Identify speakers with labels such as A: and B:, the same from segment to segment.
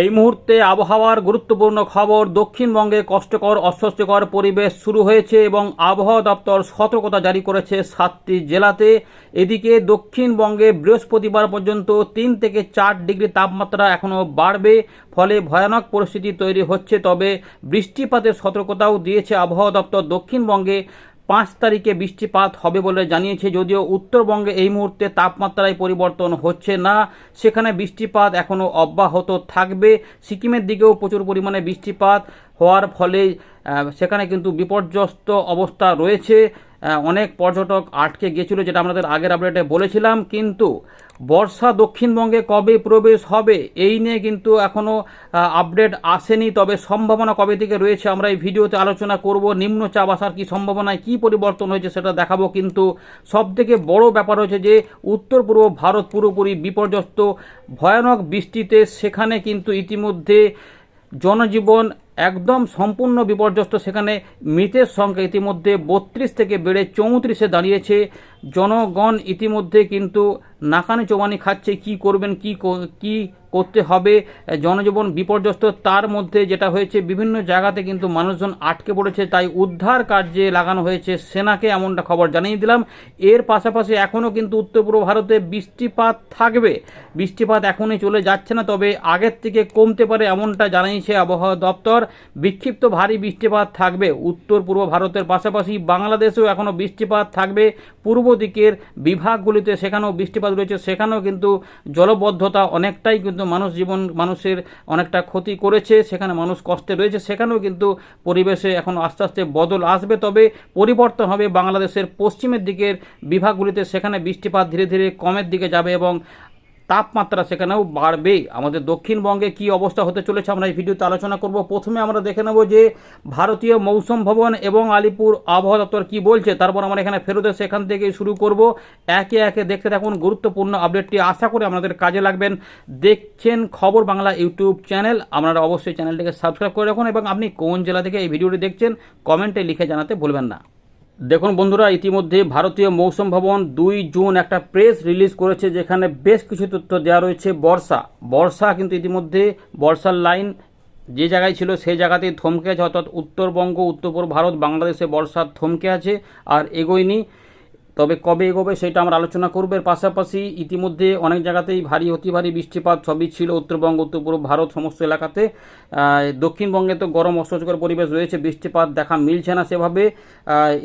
A: এই মুহূর্তে আবহাওয়ার গুরুত্বপূর্ণ খবর, দক্ষিণবঙ্গে কষ্টকর, অস্বস্তিকর পরিবেশ শুরু হয়েছে এবং আবহাওয়া দপ্তর সতর্কতা জারি করেছে সাতটি জেলাতে। এদিকে দক্ষিণবঙ্গে বৃহস্পতিবার পর্যন্ত তিন থেকে চার ডিগ্রি তাপমাত্রা এখনও বাড়বে, ফলে ভয়ানক পরিস্থিতি তৈরি হচ্ছে। তবে বৃষ্টিপাতের সতর্কতাও দিয়েছে আবহাওয়া দপ্তর। দক্ষিণবঙ্গে পাঁচ তারিখে বৃষ্টিপাত হবে বলে জানিয়েছে, যদিও উত্তরবঙ্গে এই মুহূর্তে তাপমাত্রায় পরিবর্তন হচ্ছে না। সেখানে বৃষ্টিপাত এখনও অব্যাহত থাকবে। সিকিমের দিকেও প্রচুর পরিমাণে বৃষ্টিপাত হওয়ার ফলে সেখানে কিন্তু বিপর্যস্ত অবস্থা রয়েছে। অনেক পর্যটক আটকে গেছিল যেটা আমাদের আগের আপডেটে বলেছিলাম, কিন্তু বর্ষা দক্ষিণবঙ্গে কবে প্রবেশ হবে, এই নিয়ে কিন্তু এখনও আপডেট আসেনি, তবে সম্ভাবনা কবে থেকে রয়েছে আমরা এই ভিডিওতে আলোচনা করব নিম্নচাপ আসার কি সম্ভাবনায় কি পরিবর্তন হয়েছে সেটা দেখাবো, কিন্তু সবথেকে বড় ব্যাপার হচ্ছে যে, উত্তর পূর্ব ভারত পুরোপুরি বিপর্যস্ত, ভয়ানক বৃষ্টিতে সেখানে কিন্তু ইতিমধ্যে জনজীবন একদম সম্পূর্ণ বিপর্যস্ত। সেখানে মৃতের সংখ্যা ইতিমধ্যে বত্রিশ থেকে বেড়ে চৌত্রিশে দাঁড়িয়েছে। জনগণ ইতিমধ্যে কিন্তু নাকানি চোবানি খাচ্ছে, কি করবেন, কি কো- করতে হবে জনজীবন বিপর্যস্ত। তার মধ্যে যেটা হয়েছে, বিভিন্ন জায়গাতে কিন্তু মানুষজন আটকে পড়েছে, তাই উদ্ধার কার্যে লাগানো হয়েছে সেনাকে এমনটা খবর জানিয়ে দিলাম। এর পাশাপাশি এখনও কিন্তু উত্তর পূর্ব ভারতে বৃষ্টিপাত থাকবে। বৃষ্টিপাত এখনই চলে যাচ্ছে না, তবে আগের থেকে কমতে পারে এমনটা জানিয়েছে আবহাওয়া দপ্তর। বিক্ষিপ্ত ভারী বৃষ্টিপাত থাকবে। উত্তর পূর্ব ভারতের পাশাপাশি বাংলাদেশেও এখনও বৃষ্টিপাত থাকবে। পূর্ব দিকের বিভাগগুলিতে সেখানেও বৃষ্টিপাত রয়েছে। সেখানেও কিন্তু জলবদ্ধতা অনেকটাই কিন্তু মানুষ জীবন, মানুষের অনেকটা ক্ষতি করেছে। সেখানে মানুষ কষ্টে রয়েছে। সেখানেও কিন্তু পরিবেশে এখন আস্তে আস্তে বদল আসবে। তবে পরিবর্তন হবে বাংলাদেশের পশ্চিমের দিকের বিভাগগুলিতে। সেখানে বৃষ্টিপাত ধীরে ধীরে কমের দিকে যাবে এবং তাপমাত্রা সেখানেও বাড়বে। আমাদের দক্ষিণবঙ্গে কি অবস্থা হতে চলেছে আমরা এই ভিডিওতে আলোচনা করব। প্রথমে আমরা দেখে নেব যে ভারতীয় মৌসুম ভবন এবং আলিপুর আবহাওয়া দপ্তর কি বলছে, তারপর আমরা এখানে ফেরত এসে এখান থেকে শুরু করব। একে একে দেখতে থাকুন গুরুত্বপূর্ণ আপডেটটি। আশা করে আপনাদের কাজে লাগবেন। দেখছেন খবর বাংলা ইউটিউব চ্যানেল। আপনারা অবশ্যই চ্যানেলটিকে সাবস্ক্রাইব করে রাখুন এবং আপনি কোন জেলা থেকে এই ভিডিওটি দেখছেন, কমেন্টে লিখে জানাতে ভুলবেন না। দেখুন বন্ধুরা, ইতিমধ্যে ভারতীয় মৌসুম ভবন দুই জুন একটা প্রেস রিলিজ করেছে যেখানে বেশ কিছু তথ্য দেওয়া রয়েছে বর্ষা। বর্ষা কিন্তু ইতিমধ্যে বর্ষার লাইন যে জায়গায় ছিল সেই জায়গাতেই থমকে আছে, অর্থাৎ উত্তরবঙ্গ, উত্তর পূর্ব ভারত, বাংলাদেশে বর্ষা থমকে আছে আর এগোয়নি। তবে কবে এগোবে সেটা আমরা আলোচনা করব। এর পাশাপাশি ইতিমধ্যে অনেক জায়গাতেই ভারী, অতি ভারী বৃষ্টিপাত সবই ছিল উত্তরবঙ্গ, উত্তর পূর্ব ভারত সমস্ত এলাকাতে। দক্ষিণবঙ্গে তো গরম অস্বস্তিকর পরিবেশ রয়েছে, বৃষ্টিপাত দেখা মিলছে না সেভাবে।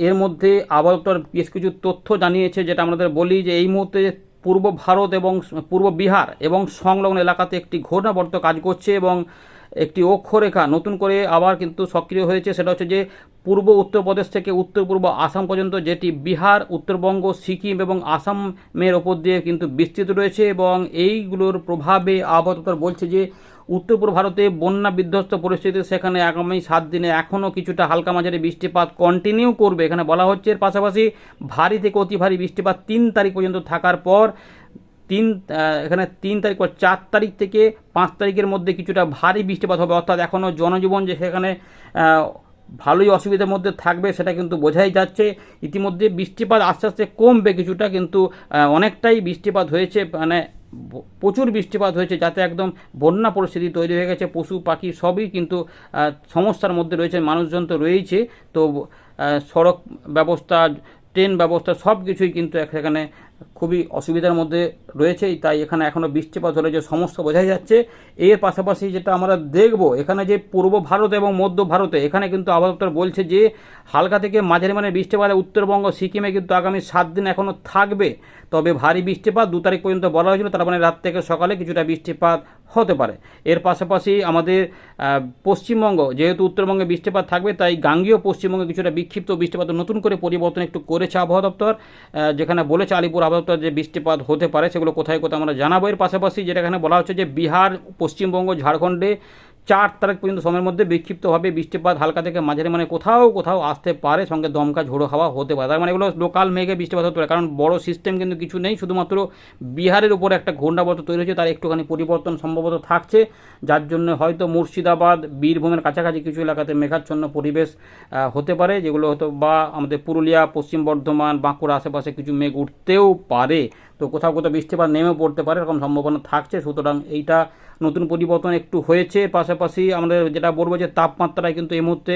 A: এর মধ্যে আবহাওয়া দপ্তর বেশ কিছু তথ্য জানিয়েছে, যেটা আমাদের বলি যে এই মুহূর্তে পূর্ব ভারত এবং পূর্ব বিহার এবং সংলগ্ন এলাকাতে একটি ঘূর্ণাবর্ত কাজ করছে এবং একটি অক্ষরেখা নতুন করে আবার কিন্তু সক্রিয় হয়েছে। সেটা হচ্ছে যে পূর্ব উত্তরপ্রদেশ থেকে উত্তর পূর্ব আসাম পর্যন্ত, যেটি বিহার, উত্তরবঙ্গ, সিকিম এবং আসামের ওপর দিয়ে কিন্তু বিস্তৃত রয়েছে এবং এইগুলোর প্রভাবে আবহাওয়া বলছে যে, উত্তর পূর্ব ভারতে বন্যা বিধ্বস্ত পরিস্থিতি সেখানে আগামী সাত দিনে এখনও কিছুটা হালকা মাঝারি বৃষ্টিপাত কন্টিনিউ করবে। এখানে বলা হচ্ছে, এর পাশাপাশি ভারী থেকে অতি ভারী বৃষ্টিপাত তিন তারিখ পর্যন্ত থাকার পর, তিন এখানে তিন তারিখ পর চার তারিখ থেকে পাঁচ তারিখের মধ্যে কিছুটা ভারী বৃষ্টিপাত হবে। অর্থাৎ এখনও জনজীবন যে সেখানে ভালোই অসুবিধার মধ্যে থাকবে সেটা কিন্তু বোঝাই যাচ্ছে। ইতিমধ্যে বৃষ্টিপাত আস্তে আস্তে কমবে কিছুটা কিন্তু অনেকটাই বৃষ্টিপাত হয়েছে মানে প্রচুর বৃষ্টিপাত হয়েছে যাতে একদম বন্যা পরিস্থিতি তৈরি হয়ে গেছে, পশু, পাখি সবই কিন্তু সমস্যার মধ্যে রয়েছে, মানুষজন তো রয়েইছে। তো সড়ক ব্যবস্থা, ট্রেন ব্যবস্থা সব কিছুই কিন্তু সেখানে খুবই অসুবিধার মধ্যে রয়েছে তাই এখানে এখনও বৃষ্টিপাত হলে যে সমস্যা বোঝাই যাচ্ছে, এর পাশাপাশি যেটা আমরা দেখব, এখানে যে পূর্ব ভারত এবং মধ্য ভারতে, এখানে কিন্তু আবহাওয়া বলছে যে হালকা থেকে মাঝারি মানে বৃষ্টিপাত উত্তরবঙ্গ, সিকিমে কিন্তু আগামী সাত দিন এখনও থাকবে। তবে ভারী বৃষ্টিপাত দু তারিখ পর্যন্ত বলা হয়েছিল, তার মানে রাত থেকে সকালে কিছুটা বৃষ্টিপাত হতে পারে। এর পাশাপাশি আমাদের পশ্চিমবঙ্গ, যেহেতু উত্তরবঙ্গে বৃষ্টিপাত থাকবে, তাই গাঙ্গীয় পশ্চিমবঙ্গে কিছুটা বিক্ষিপ্ত বৃষ্টিপাত নতুন করে পরিবর্তন একটু করেছে আবহাওয়া দপ্তর যেখানে বলেছে আলিপুর দপ্তর যে বৃষ্টিপাত হতে পারে সেগুলো কোথায় কোথায় আমরা জানাব। এর পাশাপাশি যেটা এখানে বলা হচ্ছে যে বিহার, পশ্চিমবঙ্গ, ঝাড়খণ্ডে চার তারিখ পর্যন্ত সময়ের মধ্যে বিক্ষিপ্তভাবে বৃষ্টিপাত হালকা থেকে মাঝারি মানে কোথাও কোথাও আসতে পারে, সঙ্গে দমকা ঝোড়ো হাওয়া হতে পারে। তার মানে এগুলো লোকাল মেঘে বৃষ্টিপাত হতে পারে, কারণ বড় সিস্টেম কিন্তু কিছু নেই, শুধুমাত্র বিহারের উপর একটা ঘূর্ণাবর্ত তৈরি হয়েছে, তার একটুখানি পরিবর্তন সম্ভবত থাকছে, যার জন্য হয়তো মুর্শিদাবাদ, বীরভূমের কাছাকাছি কিছু এলাকাতে মেঘাচ্ছন্ন পরিবেশ হতে পারে, যেগুলো হয়তো বা আমাদের পুরুলিয়া, পশ্চিম বর্ধমান বাঁকুড়া আশেপাশে কিছু মেঘ উঠতেও পারে। তো কোথাও কোথাও বৃষ্টিপাত নেমে পড়তে পারে, এরকম সম্ভাবনা থাকছে। সুতরাং এইটা নতুন পরিবর্তন একটু হয়েছে। পাশাপাশি আমাদের যেটা বলব যে তাপমাত্রায় কিন্তু এই মুহূর্তে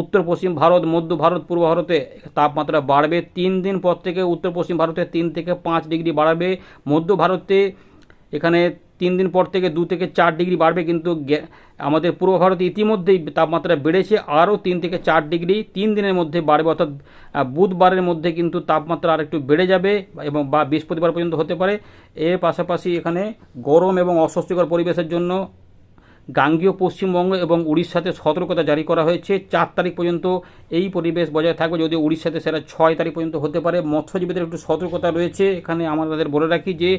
A: উত্তর পশ্চিম ভারত, মধ্য ভারত, পূর্ব ভারতে তাপমাত্রা বাড়বে। তিন দিন পর থেকে উত্তর পশ্চিম ভারতে তিন থেকে পাঁচ ডিগ্রি বাড়বে। মধ্য ভারতে এখানে তিন দিন পর থেকে দু থেকে চার ডিগ্রি বাড়বে কিন্তু আমাদের পূর্ব ভারতে ইতিমধ্যেই তাপমাত্রা বেড়েছে, আরও তিন থেকে চার ডিগ্রি। তিন দিনের মধ্যে বাড়বে, অর্থাৎ বুধবারের মধ্যে কিন্তু তাপমাত্রা আর একটু বেড়ে যাবে এবং বা বৃহস্পতিবার পর্যন্ত হতে পারে। এর পাশাপাশি এখানে গরম এবং অস্বস্তিকর পরিবেশের জন্য গাঙ্গীয় পশ্চিমবঙ্গ এবং উড়িষ্যাতে সতর্কতা জারি করা হয়েছে। চার তারিখ পর্যন্ত এই পরিবেশ বজায় থাকবে। যদিও উড়িষ্যাতে সেটা ছয় তারিখ পর্যন্ত হতে পারে। মৎস্যজীবীদের একটু সতর্কতা রয়েছে। এখানে আমরা তাদের বলে রাখি যে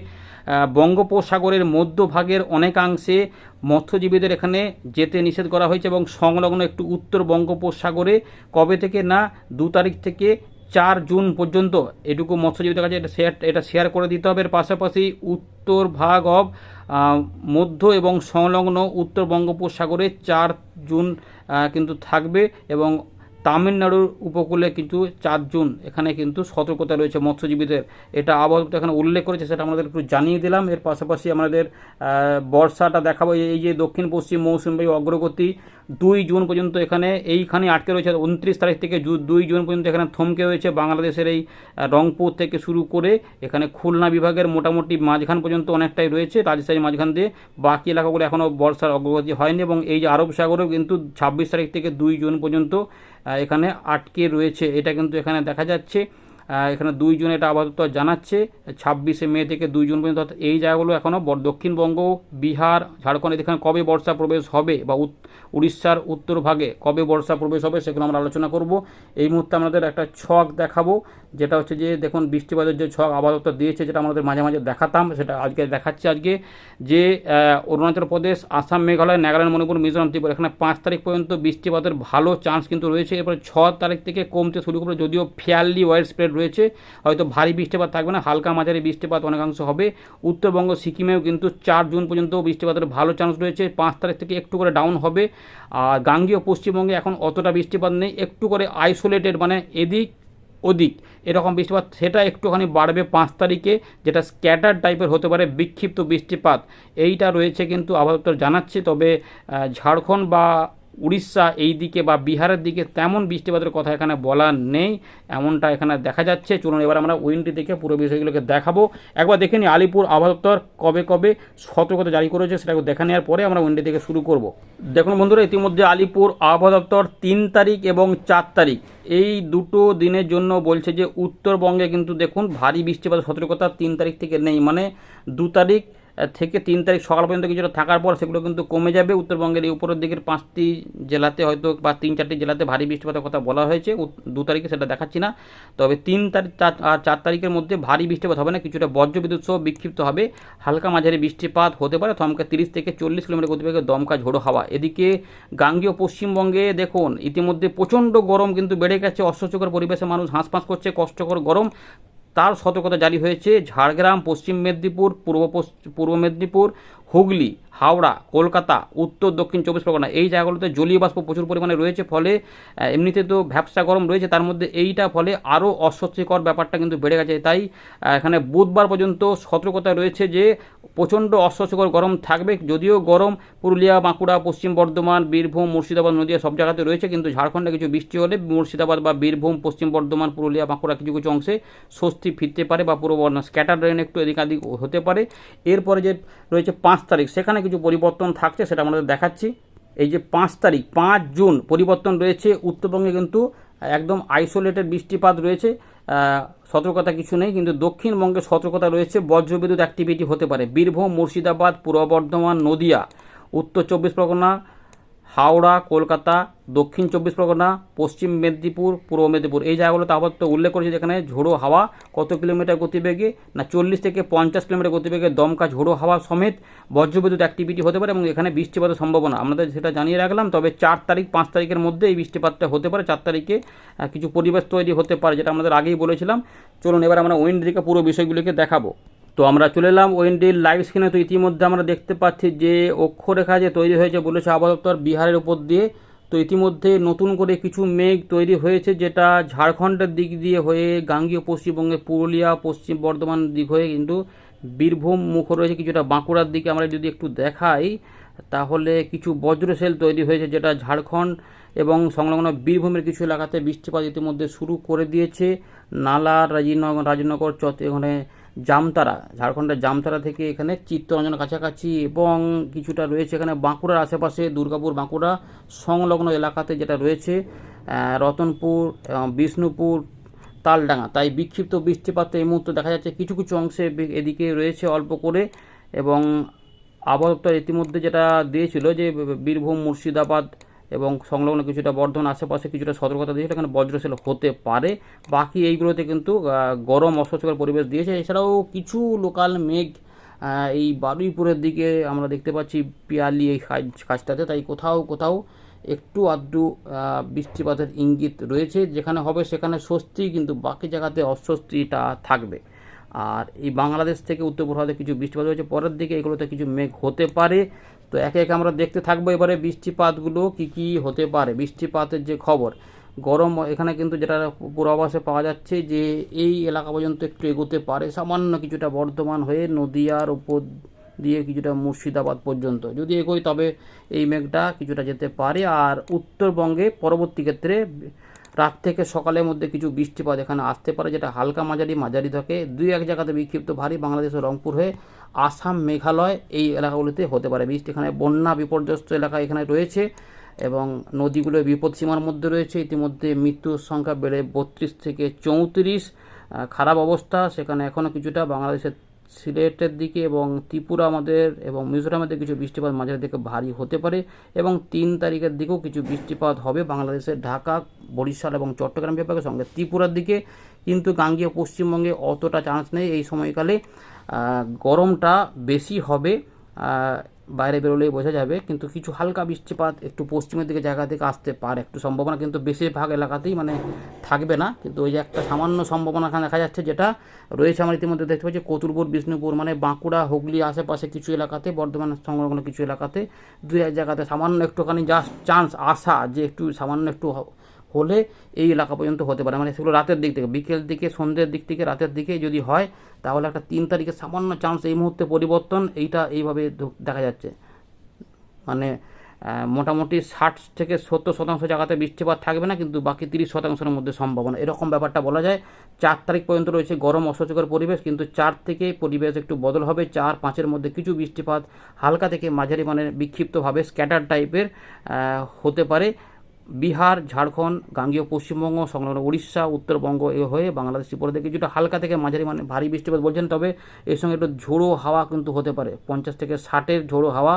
A: বঙ্গোপসাগরের মধ্যভাগের অনেকাংশে মৎস্যজীবীদের এখানে যেতে নিষেধ করা হয়েছে এবং সংলগ্ন একটু উত্তর বঙ্গোপসাগরে। কবে থেকে না? দু তারিখ থেকে চার জুন পর্যন্ত এটুকু মৎস্যজীবীদের কাছে এটা শেয়ার এটা শেয়ার করে দিতে হবে। এর পাশাপাশি উত্তর ভাগ অব মধ্য এবং সংলগ্ন উত্তর বঙ্গোপসাগরে চার জুন কিন্তু থাকবে এবং তামিলনাড়ুর উপকূলে কিন্তু চার জুন এখানে কিন্তু সতর্কতা রয়েছে মৎস্যজীবীদের। এটা আবহাওয়া এখানে উল্লেখ করেছে, সেটা আমাদের একটু জানিয়ে দিলাম। এর পাশাপাশি আমাদের বর্ষাটা দেখাবো। এই যে দক্ষিণ, পশ্চিম মৌসুমী অগ্রগতি দুই জুন পর্যন্ত এখানে এইখানে আটকে রয়েছে। উনত্রিশ তারিখ থেকে দুই জুন পর্যন্ত এখানে থমকে রয়েছে। বাংলাদেশের এই রংপুর থেকে শুরু করে এখানে খুলনা বিভাগের মোটামুটি মাঝখান পর্যন্ত অনেকটাই রয়েছে রাজশাহী মাঝখান দিয়ে। বাকি এলাকাগুলো এখনও বর্ষার অগ্রগতি হয়নি এবং এই যে আরব সাগরেও কিন্তু ছাব্বিশ তারিখ থেকে দুই জুন পর্যন্ত এখানে আটকে রয়েছে। এটা কিন্তু এখানে দেখা যাচ্ছে। এখানে দুই জুন এটা আপাতত জানাচ্ছে। ছাব্বিশে মে থেকে দুই জুন পর্যন্ত অর্থাৎ এই জায়গাগুলো এখনও দক্ষিণবঙ্গ, বিহার, ঝাড়খণ্ড এখানে কবে বর্ষা প্রবেশ হবে বা উড়িষ্যার উত্তর ভাগে কবে বর্ষা প্রবেশ হবে সেগুলো আমরা আলোচনা করব। এই মুহূর্তে আমাদের একটা ছক দেখাবো, যেটা হচ্ছে যে দেখুন বৃষ্টিপাতের যে ছক আপাতত দিয়েছে, যেটা আমাদের মাঝে মাঝে দেখাতাম, সেটা আজকে দেখাচ্ছি আজকে। যে অরুণাচল প্রদেশ, আসাম, মেঘালয়, নাগাল্যান্ড, মণিপুর, মিজোরাম, ত্রিপুরা, এখানে পাঁচ তারিখ পর্যন্ত বৃষ্টিপাতের ভালো চান্স কিন্তু রয়েছে। এরপরে ছ তারিখ থেকে কমতে শুরু করবে, যদিও ফেয়ারলি ওয়াইড স্প্রেড রয়েছে। হয়তো ভারী বৃষ্টিপাত থাকবে না, হালকা মাঝারি বৃষ্টিপাত অনেকাংশ হবে। উত্তরবঙ্গ, সিকিমেও কিন্তু চার জুন পর্যন্ত বৃষ্টিপাতের ভালো চান্স রয়েছে। পাঁচ তারিখ থেকে একটু করে ডাউন হবে। আর গাঙ্গীয় পশ্চিমবঙ্গে এখন অতটা বৃষ্টিপাত নেই, একটু করে আইসোলেটেড মানে এদিক ওদিক। এরকম বৃষ্টিপাত সেটা একটুখানি বাড়বে পাঁচ তারিখে, যেটা স্ক্যাটার টাইপের হতে পারে, বিক্ষিপ্ত বৃষ্টিপাত। এইটা রয়েছে কিন্তু আবহাওয়া জানাচ্ছে, তবে ঝাড়খণ্ড বা উড়িষ্যা এই দিকে বা বিহারের দিকে তেমন বৃষ্টিপাতের কথা এখানে বলা নেই, এমনটা এখানে দেখা যাচ্ছে। চলুন এবার আমরা উইন্ডি থেকে পুরো বিষয়গুলোকে দেখাবো। একবার দেখে নিই আলিপুর আবহাওয়া কবে কবে সতর্কতা জারি করেছে সেটাকে দেখা নেওয়ার পরে আমরা উইন্ডি থেকে শুরু করব। দেখুন বন্ধুরা, ইতিমধ্যে আলিপুর আবহাওয়া দপ্তর তিন তারিখ এবং চার তারিখ। এই দুটো দিনের জন্য বলছে যে উত্তরবঙ্গে কিন্তু দেখুন ভারী বৃষ্টিপাতের সতর্কতা তিন তারিখ থেকে নেই। মানে দু তারিখ থেকে তিন তারিখ সকাল পর্যন্ত কিছুটা থাকার পর সেগুলো কিন্তু কমে যাবে। উত্তরবঙ্গের এই উপরের দিকের পাঁচটি জেলাতে হয়তো বা তিন চারটি জেলাতে ভারী বৃষ্টিপাতের কথা বলা হয়েছে। দু তারিখে সেটা দেখাচ্ছি না। তবে তিন তারিখ আর চার তারিখের মধ্যে ভারী বৃষ্টিপাত হবে না, কিছুটা বজ্রবিদ্যুৎ সহ বিক্ষিপ্ত হবে। হালকা মাঝারি বৃষ্টিপাত হতে পারে, থমকা তিরিশ থেকে চল্লিশ কিলোমিটার গতিবেগে দমকা ঝোড়ো হাওয়া। এদিকে গাঙ্গীয় পশ্চিমবঙ্গে দেখুন, ইতিমধ্যে প্রচণ্ড গরম কিন্তু বেড়ে গেছে। অস্বস্তিকর পরিবেশে মানুষ হাঁসফাঁস করছে, কষ্টকর গরম। তার সতর্কতা জারি হয়েছে ঝাড়গ্রাম পশ্চিম মেদিনীপুর পূর্ব পূর্ব মেদিনীপুর হুগলি, হাওড়া, কলকাতা, উত্তর, দক্ষিণ চব্বিশ পরগনা এই জায়গাগুলোতে জলীয় বাষ্প প্রচুর পরিমাণে রয়েছে, ফলে এমনিতে তো ভ্যাবসা গরম রয়েছে, তার মধ্যে এইটা ফলে আরও অস্বস্তিকর ব্যাপারটা কিন্তু বেড়ে গেছে। তাই এখানে বুধবার পর্যন্ত সতর্কতা রয়েছে যে, প্রচণ্ড অস্বস্তিকর গরম থাকবে, যদিও গরম পুরুলিয়া, বাঁকুড়া, পশ্চিম বর্ধমান, বীরভূম, মুর্শিদাবাদ নদীয়া সব জায়গাতে রয়েছে, কিন্তু ঝাড়খণ্ডে কিছু বৃষ্টি হলে মুর্শিদাবাদ বা বীরভূম, পশ্চিম বর্ধমান, পুরুলিয়া, বাঁকুড়া কিছু কিছু অংশে স্বস্তি ফিরতে পারে বা পুরো স্ক্যাটার রেন একটু এদিক আদিক হতে পারে। এরপরে যে রয়েছে পাঁচ তারিখ। সেখানে কিছু পরিবর্তন থাকছে সেটা আমাদের দেখাচ্ছি। এই যে পাঁচ তারিখ, পাঁচ জুন পরিবর্তন রয়েছে। উত্তরবঙ্গে কিন্তু একদম আইসোলেটেড বৃষ্টিপাত রয়েছে। সতর্কতা কিছু নেই, কিন্তু দক্ষিণবঙ্গে সতর্কতা রয়েছে। বজ্রবিদ্যুৎ অ্যাক্টিভিটি হতে পারে। বীরভূম, মুর্শিদাবাদ, পূর্ব বর্ধমান, নদিয়া, উত্তর চব্বিশ পরগনা হাওড়া, কলকাতা, দক্ষিণ চব্বিশ পরগনা, পশ্চিম মেদিনীপুর, পূর্ব মেদিনীপুর। এই জায়গাগুলোতে আপাতত উল্লেখ করেছে যেখানে ঝোড়ো হাওয়া কত কিলোমিটার গতিবেগে না চল্লিশ থেকে পঞ্চাশ কিলোমিটার গতিবেগে দমকা ঝোড়ো হাওয়া সমেত বজ্রবিদ্যুৎ অ্যাক্টিভিটি হতে পারে এবং এখানে বৃষ্টিপাতের সম্ভাবনা। আমাদের সেটা জানিয়ে রাখলাম, তবে চার তারিখ, পাঁচ তারিখের মধ্যে এই বৃষ্টিপাতটা হতে পারে। চার তারিখে কিছু পরিবেশ তৈরি হতে পারে, যেটা আমাদের আগেই বলেছিলাম। চলুন এবার আমরা উইন্ড দিকে পুরো বিষয়গুলিকে দেখাবো। তো আমরা চলে এলাম ওয়েন্ডির লাইভ স্ক্রিনে তো ইতিমধ্যে আমরা দেখতে পাচ্ছি যে অক্ষরেখা যে তৈরি হয়েছে বলেছে আবহাওয়া বিহারের উপর দিয়ে। তো ইতিমধ্যে নতুন করে কিছু মেঘ তৈরি হয়েছে যেটা ঝাড়খণ্ডের দিক দিয়ে হয়ে গাঙ্গীয় পশ্চিমবঙ্গে, পুরুলিয়া, পশ্চিম বর্ধমান দিক হয়ে কিন্তু বীরভূম মুখ রয়েছে। কিছুটা বাঁকুড়ার দিকে আমরা যদি একটু দেখাই, তাহলে কিছু বজ্রশেল তৈরি হয়েছে যেটা ঝাড়খণ্ড এবং সংলগ্ন বীরভূমের কিছু এলাকাতে বৃষ্টিপাত ইতিমধ্যে শুরু করে দিয়েছে। নালা রাজীনগর রাজনগর, চত এখানে জামতারা, ঝাড়খণ্ডের জামতারা থেকে এখানে চিত্তরঞ্জন কাছাকাছি এবং কিছুটা রয়েছে এখানে বাঁকুড়ার আশেপাশে, দুর্গাপুর, বাঁকুড়া সংলগ্ন এলাকাতে যেটা রয়েছে রতনপুর বিষ্ণুপুর, তালডাঙ্গা। তাই বিক্ষিপ্ত বৃষ্টিপাত এই মুহূর্তে দেখা যাচ্ছে কিছু কিছু অংশে এদিকে রয়েছে অল্প করে এবং আবহাওয়া দপ্তর ইতিমধ্যে যেটা দিয়েছিল যে বীরভূম, মুর্শিদাবাদ এবং সংলগ্ন কিছুটা বর্ধমান আশেপাশে কিছুটা সতর্কতা দিয়েছিল এখানে বজ্রশীল হতে পারে। বাকি এইগুলোতে কিন্তু গরম অস্বস্তিকর পরিবেশ দিয়েছে। এছাড়াও কিছু লোকাল মেঘ এই বারুইপুরের দিকে আমরা দেখতে পাচ্ছি পিয়ালি এই কাজ- কাজটাতে। তাই কোথাও কোথাও একটু আধটু বৃষ্টিপাতের ইঙ্গিত রয়েছে। যেখানে হবে সেখানে স্বস্তি, কিন্তু বাকি জায়গাতে অস্বস্তিটা থাকবে। আর এই বাংলাদেশ থেকে উত্তর পূর্বাতে কিছু বৃষ্টিপাত হয়েছে। পরের দিকে এগুলোতে কিছু মেঘ হতে পারে। তো একে একে আমরা দেখতে থাকব এবারে বৃষ্টিপাতগুলো কি কি হতে পারে। বৃষ্টিপাতের যে খবর, গরম এখানে কিন্তু যেটা পূর্বাভাসে পাওয়া যাচ্ছে যে এই এলাকা পর্যন্ত একটু এগোতে পারে। সামান্য কিছুটা বর্ধমান হয়ে নদিয়ার উপর দিয়ে কিছুটা মুর্শিদাবাদ পর্যন্ত। যদি এগোয় তবে এই মেঘটা কিছুটা যেতে পারে। আর উত্তরবঙ্গে পরবর্তী ক্ষেত্রে রাত থেকে সকালের মধ্যে কিছু বৃষ্টিপাত এখানে আসতে পারে, যেটা হালকা মাঝারি মাঝারি থাকে। দুই এক জায়গাতে বিক্ষিপ্ত ভারী বাংলাদেশের রংপুর হয়ে আসাম, মেঘালয় এই এলাকাগুলিতে হতে পারে বৃষ্টি। এখানে বন্যা বিপর্যস্ত এলাকা এখানে রয়েছে এবং নদীগুলো বিপদসীমার মধ্যে রয়েছে। ইতিমধ্যে মৃত্যুর সংখ্যা বেড়ে বত্রিশ থেকে চৌত্রিশ। খারাপ অবস্থা, সেখানে এখনও কিছুটা বাংলাদেশের সিলেটের দিকে এবং ত্রিপুরা আমাদের এবং মিজোরামের কিছু বৃষ্টিপাত মাঝের দিকে ভারী হতে পারে এবং তিন তারিখের দিকেও কিছু বৃষ্টিপাত হবে বাংলাদেশের ঢাকা, বরিশাল এবং চট্টগ্রাম বিভাগের সঙ্গে। ত্রিপুরার দিকে কিন্তু গাঙ্গীয় পশ্চিমবঙ্গে অতটা চান্স নেই এই সময়কালে। গরমটা বেশি হবে। বাইরে বেরোলেই বোঝা যাবে, কিন্তু কিছু হালকা বৃষ্টিপাত একটু পশ্চিমের দিকে জায়গা থেকে আসতে পারে। একটু সম্ভাবনা কিন্তু বেশিরভাগ এলাকাতেই মানে থাকবে না, কিন্তু ওই যে একটা সামান্য সম্ভাবনা এখানে দেখা যাচ্ছে যেটা রয়েছে আমরা ইতিমধ্যে দেখতে পাচ্ছি, কতুরপুর, বিষ্ণুপুর মানে বাঁকুড়া, হুগলি আশেপাশে কিছু এলাকাতে, বর্ধমান সংলগ্ন কিছু এলাকাতে দু এক জায়গাতে সামান্য একটুখানি জাস্ট চান্স আসা, যে একটু সামান্য একটু হলে এই এলাকা পর্যন্ত হতে পারে। মানে সেগুলো রাতের দিক থেকে, বিকেল দিকে, সন্ধ্যের দিক থেকে, রাতের দিকে যদি হয়, তাহলে একটা তিন তারিখে সামান্য চান্স এই মুহূর্তে পরিবর্তন, এইটা এইভাবে দেখা যাচ্ছে। মানে মোটামুটি ষাট থেকে সত্তর শতাংশ জায়গাতে বৃষ্টিপাত থাকবে না, কিন্তু বাকি তিরিশ শতাংশের মধ্যে সম্ভাবনা। এরকম ব্যাপারটা বলা যায়, চার তারিখ পর্যন্ত রয়েছে গরম অস্বস্তিকর পরিবেশ, কিন্তু চার থেকে পরিবেশ একটু বদল হবে। চার, পাঁচের মধ্যে কিছু বৃষ্টিপাত হালকা থেকে মাঝারি মানে বিক্ষিপ্তভাবে স্ক্যাটার টাইপের হতে পারে। বিহার, ঝাড়খণ্ড, গাঙ্গীয় পশ্চিমবঙ্গ, সংলগ্ন উড়িষ্যা, উত্তরবঙ্গ এ হয়ে বাংলাদেশ ত্রিপুরা থেকে কিছুটা হালকা থেকে মাঝারি মানে ভারী বৃষ্টিপাত বলছেন, তবে এর সঙ্গে একটু ঝোড়ো হাওয়া কিন্তু হতে পারে। পঞ্চাশ থেকে ষাটের ঝোড়ো হাওয়া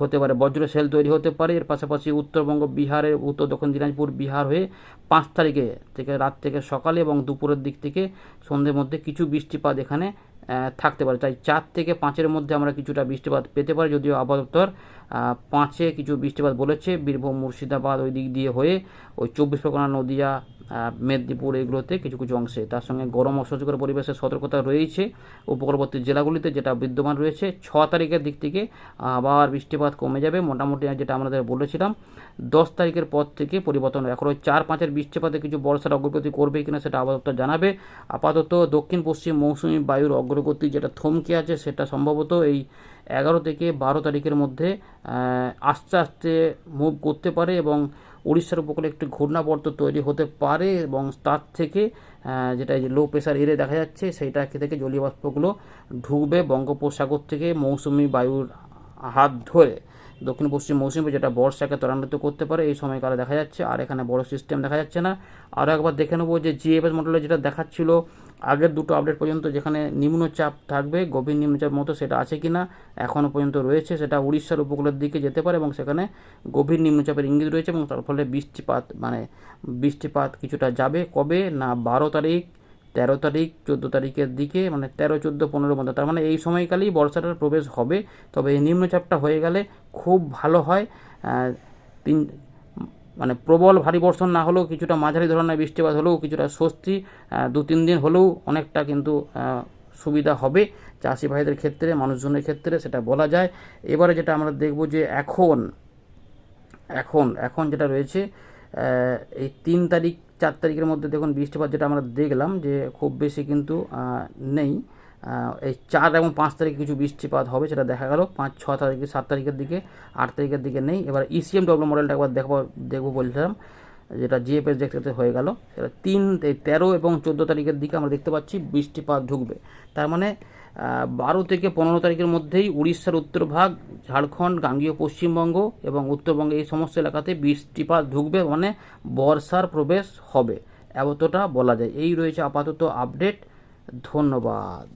A: হতে পারে। বজ্র সেল তৈরি হতে পারে। এর পাশাপাশি উত্তরবঙ্গ, বিহারের উত্তর, দক্ষিণ দিনাজপুর, বিহার হয়ে পাঁচ তারিখে থেকে রাত থেকে সকালে এবং দুপুরের দিক থেকে সন্ধ্যের মধ্যে কিছু বৃষ্টিপাত এখানে থাকতে পারে। তাই চার থেকে পাঁচের মধ্যে আমরা কিছুটা বৃষ্টিপাত পেতে পারি। যদিও আবহাওয়া পাঁচে কিছু বৃষ্টিপাত বলেছে। বীরভূম, মুর্শিদাবাদ ওই দিক দিয়ে হয়ে ওই চব্বিশ পরগনা, নদিয়া মেদিনীপুর এগুলোতে কিছু কিছু অংশে। তার সঙ্গে গরম অসহ্যকর পরিবেশের সতর্কতা রয়েছে উপকূলবর্তী জেলাগুলিতে, যেটা বিদ্যমান রয়েছে। ছ তারিখের দিক থেকে আবার বৃষ্টিপাত কমে যাবে। মোটামুটি যেটা আমাদের বলেছিলাম, দশ তারিখের পর থেকে পরিবর্তন এখন ওই চার পাঁচের বৃষ্টিপাতে কিছু বর্ষার অগ্রগতি করবে কিনা সেটা আপাতত জানাবে। আপাতত দক্ষিণ পশ্চিম মৌসুমি বায়ুর অগ্রগতি যেটা থমকে আছে সেটা সম্ভবত এই এগারো থেকে বারো তারিখের মধ্যে আস্তে আস্তে মুভ করতে পারে এবং উড়িষ্যার উপকূলে একটি ঘূর্ণাবর্ত তৈরি হতে পারে এবং তার থেকে যেটা যে লো প্রেশার এরিয়া দেখা যাচ্ছে সেইটা থেকে জলীয় বাষ্পগুলো ঢুকবে বঙ্গোপসাগর থেকে মৌসুমি বায়ুর হাত ধরে। দক্ষিণ পশ্চিম মৌসুমে যেটা বর্ষাকে ত্বরান্বিত করতে পারে, এই সময়কালে দেখা যাচ্ছে। আর এখানে বড় সিস্টেম দেখা যাচ্ছে না। আরও একবার দেখে নেব যে জিএফএস মডেলে যেটা দেখাচ্ছিল আগের দুটো আপডেট পর্যন্ত যেখানে নিম্নচাপ থাকবে, গভীর নিম্নচাপ মতো সেটা আছে কি না এখনও পর্যন্ত রয়েছে, সেটা উড়িষ্যার উপকূলের দিকে যেতে পারে এবং সেখানে গভীর নিম্নচাপের ইঙ্গিত রয়েছে এবং তার ফলে বৃষ্টিপাত মানে বৃষ্টিপাত কিছুটা যাবে। কবে? না, বারো তারিখ, তেরো তারিখ, চোদ্দ তারিখের দিকে মানে তেরো, চোদ্দ, পনেরো মধ্যে। তার মানে এই সময়কালেই বর্ষাটার প্রবেশ হবে। তবে এই নিম্নচাপটা হয়ে গেলে খুব ভালো হয়। তিন মানে প্রবল ভারী বর্ষণ না হলেও কিছুটা মাঝারি ধরনের বৃষ্টিপাত হলেও কিছুটা স্বস্তি দু তিন দিন হলেও অনেকটা কিন্তু সুবিধা হবে। চাষি ভাইদের ক্ষেত্রে, মানুষজনের ক্ষেত্রে সেটা বলা যায়। এবারে যেটা আমরা দেখব যে এখন এখন এখন যেটা রয়েছে এই তিন তারিখ, চার তারিখের মধ্যে দেখুন বৃষ্টিপাত যেটা আমরা দেখলাম যে খুব বেশি কিন্তু নেই। এই চার এবং পাঁচ তারিখে কিছু বৃষ্টিপাত হবে, সেটা দেখা গেল। পাঁচ, ছ তারিখে, সাত তারিখের দিকে, আট তারিখের দিকে নেই। এবার ইসিএম ডব্লিউ মডেলটা একবার দেখব দেখব বলছিলাম, যেটা জিএফএস দেখতে হয়ে গেল। সেটা তিন তেরো এবং চোদ্দ তারিখের দিকে আমরা দেখতে পাচ্ছি বৃষ্টিপাত ঢুকবে। তার মানে বারো থেকে পনেরো তারিখের মধ্যেই উড়িষ্যার উত্তরভাগ ঝাড়খণ্ড, গাঙ্গীয় পশ্চিমবঙ্গ এবং উত্তরবঙ্গে এই সমস্ত এলাকাতে বৃষ্টিপাত ঢুকবে মানে বর্ষার প্রবেশ হবে। এতটা বলা যায়। এই রয়েছে আপাতত আপডেট ধন্যবাদ।